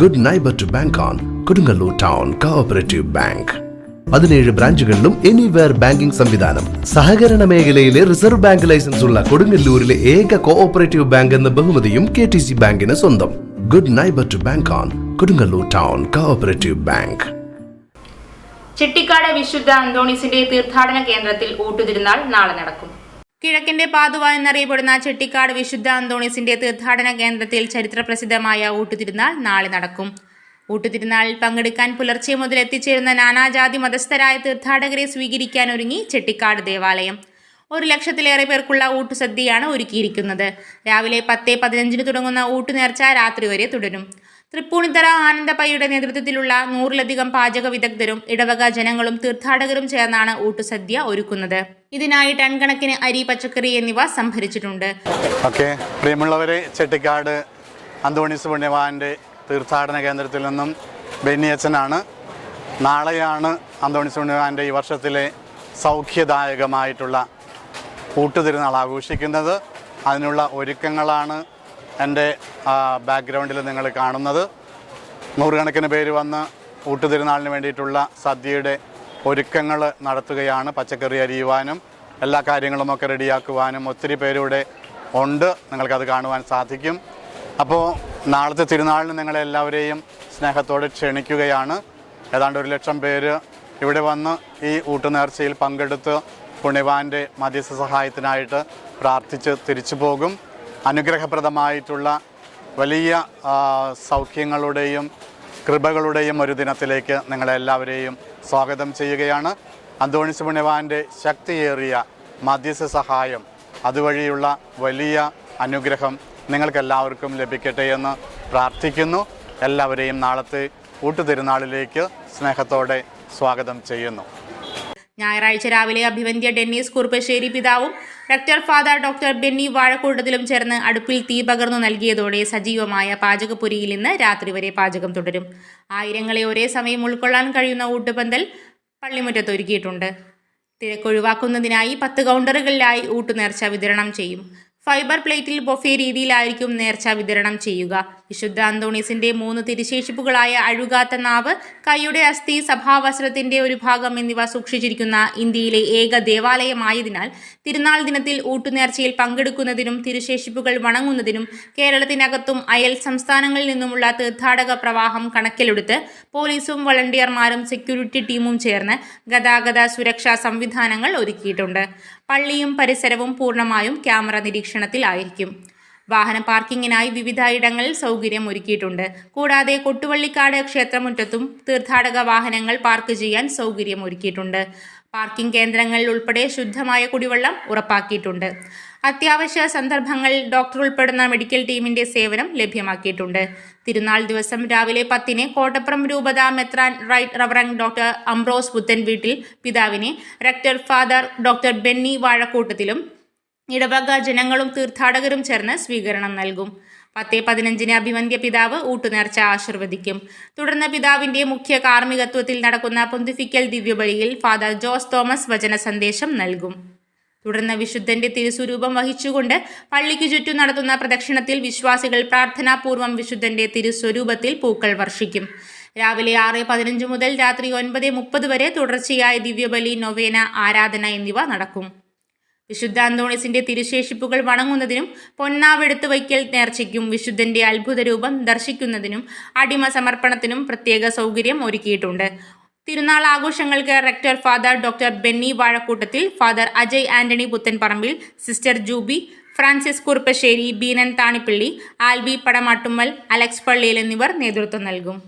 Good neighbour to bank on Kodungallur town cooperative bank പതിനേഴ് ബ്രാഞ്ചുകളിലും anywhere banking സംവിധാനം. സഹകരണ മേഖലയിലെ റിസർവ് ബാങ്ക് ലൈസൻസ് ഉള്ള കൊടുങ്ങല്ലൂരിലെ ഏക കോഓപ്പറേറ്റീവ് ബാങ്ക് എന്ന ബഹുമതിയും കെ ടി സി ബാങ്കിന് സ്വന്തം. Good neighbour to bank on Kodungallur town cooperative bank Chettikkad വിശുദ്ധ അന്തോണീസിന്റെ തീർത്ഥാടന കേന്ദ്രത്തിൽ ഊട്ടുതിരുന്നാൾ നാളെ നടക്കും. കിഴക്കിന്റെ പാതുവ എന്നറിയപ്പെടുന്ന ചെട്ടിക്കാട് വിശുദ്ധ അന്തോണീസിന്റെ തീർത്ഥാടന കേന്ദ്രത്തിൽ ചരിത്രപ്രസിദ്ധമായ ഊട്ടുതിരുന്നാൾ നാളെ നടക്കും. ഊട്ടുതിരുന്നാളിൽ പങ്കെടുക്കാൻ പുലർച്ചെ മുതൽ എത്തിച്ചേരുന്ന നാനാജാതി മതസ്ഥരായ തീർത്ഥാടകരെ സ്വീകരിക്കാൻ ഒരുങ്ങി ചെട്ടിക്കാട് ദേവാലയം. ഒരു ലക്ഷത്തിലേറെ പേർക്കുള്ള ഊട്ടുസദ്യയാണ് ഒരുക്കിയിരിക്കുന്നത്. രാവിലെ പത്ത് പതിനഞ്ചിന് തുടങ്ങുന്ന ഊട്ടുനേർച്ച രാത്രി വരെ തുടരും. തൃപ്പൂണിത്തറ ആനന്ദപ്പയ്യുടെ നേതൃത്വത്തിലുള്ള നൂറിലധികം പാചക വിദഗ്ധരും ഇടവക ജനങ്ങളും തീർത്ഥാടകരും ചേർന്നാണ് ഊട്ടുസദ്യ ഒരുക്കുന്നത്. ഇതിനായി ടൺ കണക്കിന് അരി പച്ചക്കറി എന്നിവ സംഭരിച്ചിട്ടുണ്ട്. ഓക്കെ പ്രിയമുള്ളവരെ ചെട്ടിക്കാട് അന്തോണീസ് പുണ്യവാന്റെ തീർത്ഥാടന കേന്ദ്രത്തിൽ നിന്നും ബെന്നിയച്ചനാണ്. നാളെയാണ് അന്തോണീസ് പുണ്യവാന്റെ ഈ വർഷത്തിലെ സൗഖ്യദായകമായിട്ടുള്ള ഊട്ടുതിരുന്നാൾ ആഘോഷിക്കുന്നത്. അതിനുള്ള ഒരുക്കങ്ങളാണ് എന്റെ ബാക്ക്ഗ്രൗണ്ടിൽ നിങ്ങൾ കാണുന്നത്. നൂറുകണക്കിന് പേര് വന്ന് ഊട്ടുതിരുന്നാളിന് വേണ്ടിയിട്ടുള്ള സദ്യയുടെ ഒരുക്കങ്ങൾ നടത്തുകയാണ്. പച്ചക്കറി അരിയുവാനും എല്ലാ കാര്യങ്ങളുമൊക്കെ റെഡിയാക്കുവാനും ഒത്തിരി പേരൂടെ ഉണ്ട്. നിങ്ങൾക്കത് കാണുവാൻ സാധിക്കും. അപ്പോൾ നാളത്തെ തിരുനാളിന് നിങ്ങളെല്ലാവരെയും സ്നേഹത്തോടെ ക്ഷണിക്കുകയാണ്. ഏതാണ്ട് ഒരു ലക്ഷം പേര് ഇവിടെ വന്ന് ഈ ഊട്ടുനേർച്ചയിൽ പങ്കെടുത്ത് പുണ്യവാന്റെ മധ്യസ്ഥ സഹായത്തിനായിട്ട് പ്രാർത്ഥിച്ച് തിരിച്ചു പോകും. അനുഗ്രഹപ്രദമായിട്ടുള്ള വലിയ സൗഖ്യങ്ങളുടെയും കൃപകളുടെയും ഒരു ദിനത്തിലേക്ക് നിങ്ങളെല്ലാവരെയും സ്വാഗതം ചെയ്യുകയാണ്. അന്തോണിസ് പുണ്യവാന്റെ ശക്തിയേറിയ മധ്യസ്ഥ സഹായം അതുവഴിയുള്ള വലിയ അനുഗ്രഹം നിങ്ങൾക്കെല്ലാവർക്കും ലഭിക്കട്ടെ എന്ന് പ്രാർത്ഥിക്കുന്നു. എല്ലാവരെയും നാളത്തെ ഊട്ടുതിരുനാളിലേക്ക് സ്നേഹത്തോടെ സ്വാഗതം ചെയ്യുന്നു. ഞായറാഴ്ച രാവിലെ അഭിവന്ധ്യ ഡെന്നീസ് കുറുപ്പശ്ശേരി പിതാവും റക്ടർ ഫാദർ ഡോക്ടർ ബെന്നി വാഴക്കൂട്ടത്തിലും ചേർന്ന് അടുപ്പിൽ തീ പകർന്നു നൽകിയതോടെ സജീവമായ പാചകപ്പുരിയിൽ ഇന്ന് രാത്രി വരെ പാചകം തുടരും. ആയിരങ്ങളെ ഒരേ സമയം ഉൾക്കൊള്ളാൻ കഴിയുന്ന ഊട്ടുപന്തൽ പള്ളിമുറ്റത്ത് ഒരുക്കിയിട്ടുണ്ട്. തിരക്കൊഴിവാക്കുന്നതിനായി പത്ത് കൗണ്ടറുകളിലായി ഊട്ടുനേർച്ച വിതരണം ചെയ്യും. ഫൈബർ പ്ലേറ്റിൽ ബൊഫെ രീതിയിലായിരിക്കും നേർച്ച വിതരണം ചെയ്യുക. വിശുദ്ധ അന്തോണീസിന്റെ മൂന്ന് തിരുശേഷിപ്പുകളായ അഴുകാത്ത നാവ് കൈയുടെ അസ്ഥി സഭാവസ്ത്രത്തിന്റെ ഒരു ഭാഗം എന്നിവ സൂക്ഷിച്ചിരിക്കുന്ന ഇന്ത്യയിലെ ഏക ദേവാലയമായതിനാൽ തിരുനാൾ ദിനത്തിൽ ഊട്ടുനേർച്ചയിൽ പങ്കെടുക്കുന്നതിനും തിരുശേഷിപ്പുകൾ വണങ്ങുന്നതിനും കേരളത്തിനകത്തും അയൽ സംസ്ഥാനങ്ങളിൽ നിന്നുമുള്ള തീർത്ഥാടക പ്രവാഹം കണക്കിലെടുത്ത് പോലീസും വളണ്ടിയർമാരും സെക്യൂരിറ്റി ടീമും ചേർന്ന് ഗതാഗത സുരക്ഷാ സംവിധാനങ്ങൾ ഒരുക്കിയിട്ടുണ്ട്. പള്ളിയും പരിസരവും പൂർണമായും ക്യാമറ നിരീക്ഷണത്തിലായിരിക്കും. വാഹന പാർക്കിങ്ങിനായി വിവിധ ഇടങ്ങളിൽ സൗകര്യം ഒരുക്കിയിട്ടുണ്ട്. കൂടാതെ കൊട്ടുവള്ളിക്കാട് ക്ഷേത്രമുറ്റത്തും തീർത്ഥാടക വാഹനങ്ങൾ പാർക്ക് ചെയ്യാൻ സൗകര്യം ഒരുക്കിയിട്ടുണ്ട്. പാർക്കിംഗ് കേന്ദ്രങ്ങളിൽ ഉൾപ്പെടെ ശുദ്ധമായ കുടിവെള്ളം ഉറപ്പാക്കിയിട്ടുണ്ട്. അത്യാവശ്യ സന്ദർഭങ്ങളിൽ ഡോക്ടർ ഉൾപ്പെടുന്ന മെഡിക്കൽ ടീമിന്റെ സേവനം ലഭ്യമാക്കിയിട്ടുണ്ട്. തിരുനാൾ ദിവസം രാവിലെ പത്തിന് കോട്ടപ്പുറം രൂപത മെത്രാൻ റൈറ്റ് റവറങ് ഡോക്ടർ അംബ്രോസ് പുത്തൻ വീട്ടിൽ പിതാവിനെ റെക്ടർ ഫാദർ ഡോക്ടർ ബെന്നി വാഴക്കൂട്ടത്തിലും ഇടവക ജനങ്ങളും തീർത്ഥാടകരും ചേർന്ന് സ്വീകരണം നൽകും. പത്തേ പതിനഞ്ചിന് അഭിമന്യ പിതാവ് ഊട്ടുനേർച്ച ആശീർവദിക്കും. തുടർന്ന് പിതാവിന്റെ മുഖ്യ കാർമ്മികത്വത്തിൽ നടക്കുന്ന പൊന്തിഫിക്കൽ ദിവ്യബലിയിൽ ഫാദർ ജോസ് തോമസ് വചന സന്ദേശം നൽകും. തുടർന്ന് വിശുദ്ധന്റെ തിരുസ്വരൂപം വഹിച്ചുകൊണ്ട് പള്ളിക്ക് ചുറ്റും നടത്തുന്ന പ്രദക്ഷിണത്തിൽ വിശ്വാസികൾ പ്രാർത്ഥനാപൂർവം വിശുദ്ധന്റെ തിരുസ്വരൂപത്തിൽ പൂക്കൾ വർഷിക്കും. രാവിലെ ആറ് പതിനഞ്ച് മുതൽ രാത്രി ഒൻപത് മുപ്പത് വരെ തുടർച്ചയായ ദിവ്യബലി നൊവേന ആരാധന എന്നിവ നടക്കും. വിശുദ്ധ അന്തോണിസിന്റെ തിരുശേഷിപ്പുകൾ വണങ്ങുന്നതിനും പൊന്നാവെടുത്ത് വയ്ക്കൽ നേർച്ചയ്ക്കും വിശുദ്ധന്റെ അത്ഭുത രൂപം ദർശിക്കുന്നതിനും അടിമ സമർപ്പണത്തിനും പ്രത്യേക സൗകര്യം ഒരുക്കിയിട്ടുണ്ട്. തിരുനാൾ ആഘോഷങ്ങൾക്ക് rector father doctor Benny Vazhakoottathil father Ajay Antony Puthenparambil sister Juby Francis Kuruppassery Beenan Thanippilly Alby Padamattummal Alex Palliyil എന്നിവർ നേതൃത്വം നൽകും.